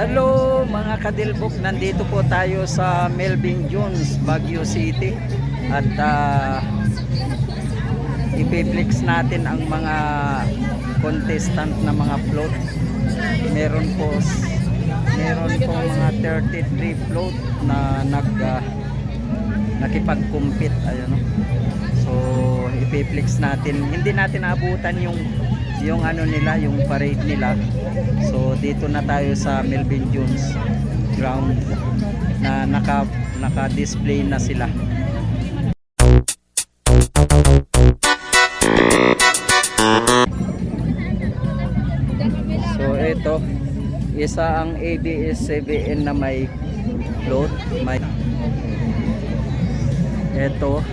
Hello mga kadilbok, nandito po tayo sa Melvin Jones, Baguio City at uh, ipiplex natin ang mga contestant na mga float. Meron po meron po mga 33 float na nag uh, nakipag-compete ayun no? So ipiplex natin. Hindi natin abutan yung yung ano nila, yung parade nila. So dito na tayo sa Melvin Jones ground na naka naka-display na sila. So ito isa ang ABS-CBN na may float, may ito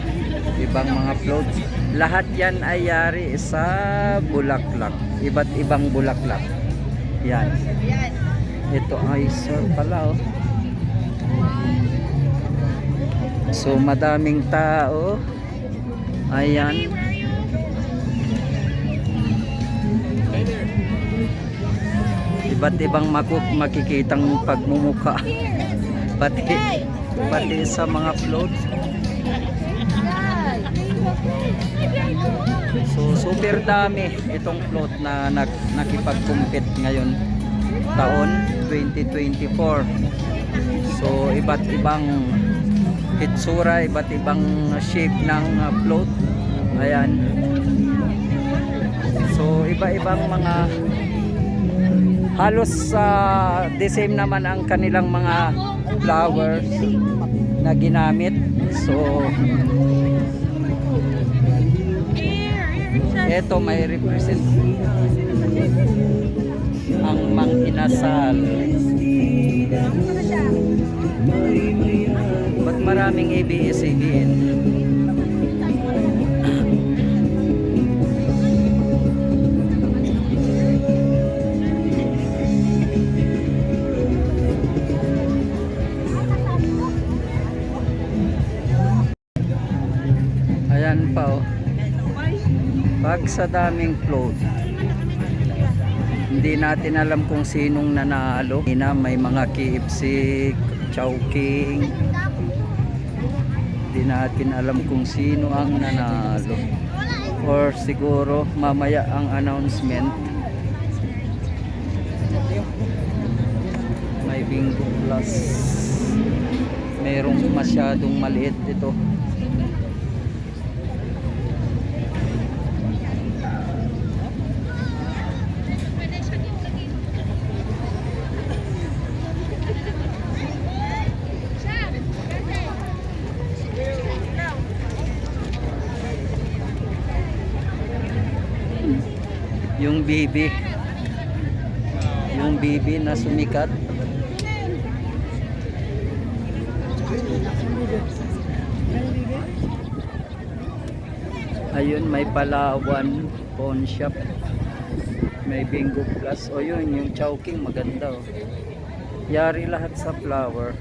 ibang mga floats. Lahat yan ay yari sa bulaklak. Iba't ibang bulaklak. Yan. Ito ay sir pala oh. So madaming tao. Ayan. Iba't ibang makuk makikitang pagmumuka pati pati sa mga floats So super dami itong float na nag, nakipag-compete ngayon taon 2024. So iba't ibang hitsura, iba't ibang shape ng uh, float. Ayan. So iba-ibang mga halos sa the same naman ang kanilang mga flowers na ginamit. So Ito may represent ang Mang Inasal. Ba't maraming ABS-CBN? Ayan pa oh. Pag sa daming float, hindi natin alam kung sinong nanalo. Ina, may mga KFC, Chowking. Hindi natin alam kung sino ang nanalo. Or siguro mamaya ang announcement. May bingo plus. Merong masyadong maliit ito. Yung bibi yung bibi na sumikat. Ayun may palawan pawn shop. May bingo plus. O yun yung chowking maganda oh. yari lahat sa flower.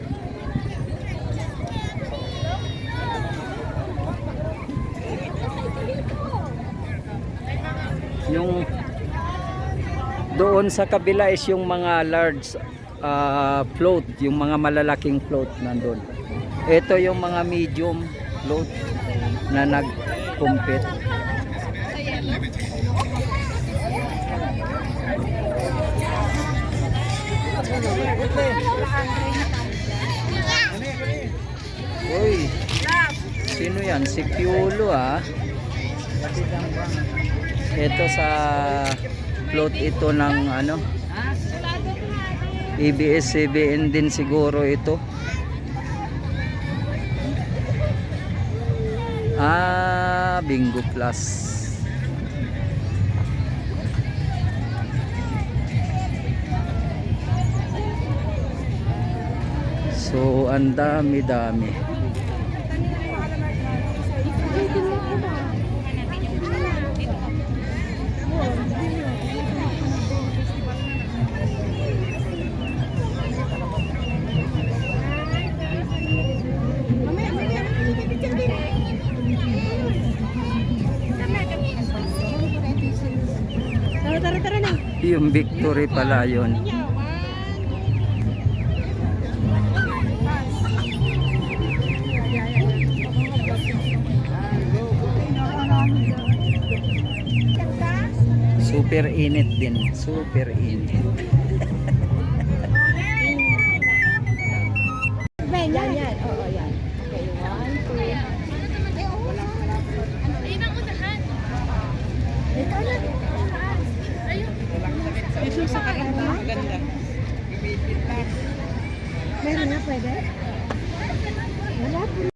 Yung doon sa kabila is yung mga large uh, float, yung mga malalaking float nandun. Ito yung mga medium float na nag-compete. Uy, sino yan? Si Piolo ah. Ito sa float ito ng ano? ABS-CBN din siguro ito. Ah, Bingo Plus. So, ang dami-dami. Tara, yung victory pala yun. Super init din. Super init. Ito